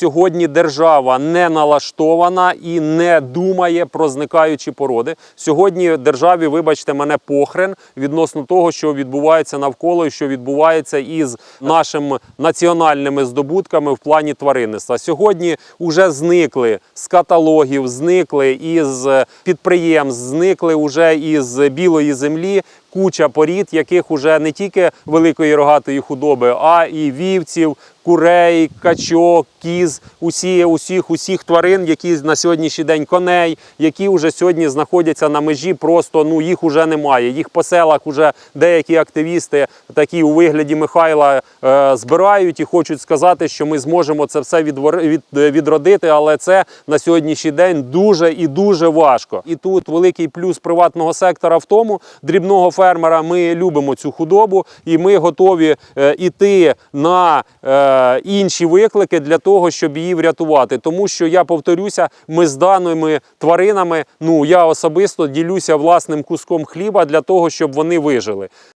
Сьогодні держава не налаштована і не думає про зникаючі породи. Сьогодні державі, вибачте, мене похрен відносно того, що відбувається навколо і що відбувається із нашими національними здобутками в плані тваринництва. Сьогодні вже зникли з каталогів, зникли із підприємств, зникли вже із білої землі. Куча порід, яких уже не тільки великої рогатої худоби, а і вівців, курей, качок, кіз, усі, усіх, усіх тварин, які на сьогоднішній день коней, які вже сьогодні знаходяться на межі, просто ну їх уже немає. Їх по селах уже деякі активісти, такі у вигляді Михайла, е, збирають і хочуть сказати, що ми зможемо це все відвор- від, відродити, але це на сьогоднішній день дуже і дуже важко. І тут великий плюс приватного сектора в тому, дрібного фермера. Ми любимо цю худобу, і ми готові е, іти на е, інші виклики для того, щоб її врятувати. Тому що я повторюся, ми з даними тваринами, ну я особисто ділюся власним куском хліба для того, щоб вони вижили.